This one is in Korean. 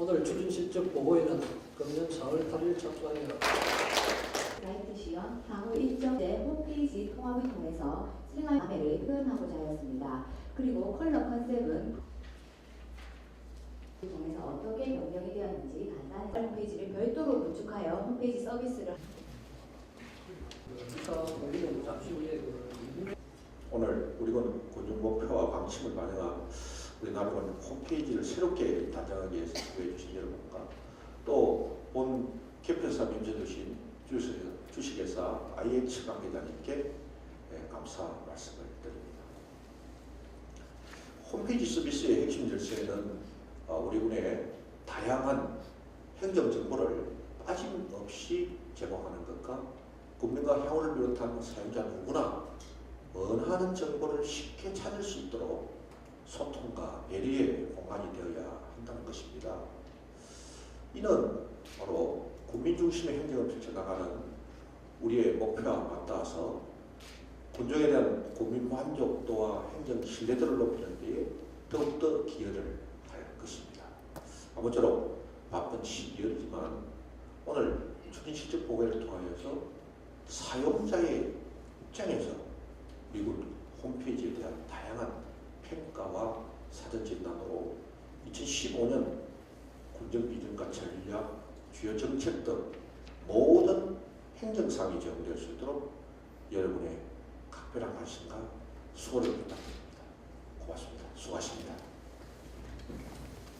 오늘 추진 실적 보고에는 금년 4월 8일 착수하여 라이트 시연 향후 일정제 홈페이지 통합을 통해서 생활 감회를 표현하고자 하였습니다. 그리고 컬러 컨셉은 통해서 어떻게 변경이 되었는지 간단히 홈페이지를 별도로 구축하여 홈페이지 서비스를 후에 그 오늘 우리군 군중 목표와 방침을 반영한 우리 나라군 홈페이지를 새롭게 단장하기 위해서 수고해 주신 여러분과 또본 개표사 임재주신 주식회사 IH 관계자님께 예, 감사 말씀을 드립니다. 홈페이지 서비스의 핵심 열쇠는 어, 우리 군의 다양한 행정 정보를 빠짐없이 제공하는 것과 국민과 향후를 비롯한 사용자 누구나 원하는 정보를 쉽게 찾을 수 있도록 소통과 배려의 공간이 되어야 한다는 것입니다. 이는 바로 국민 중심의 행정을 펼쳐나가는 우리의 목표와 맞닿아서 군정에 대한 국민 만족도와 행정 신뢰도를 높이는 데 더욱더 기여를 할 것입니다. 아무쪼록 바쁜 12월이지만 오늘 추진 실적 보고를 통하여서 사용자의 입장에서 미국 홈페이지에 대한 평가와 사전 진단으로 2015년 군정 비전과 전략, 주요 정책 등 모든 행정상이 제공될 수 있도록 여러분의 각별한 관심과 수고를 부탁드립니다. 고맙습니다. 수고하십니다.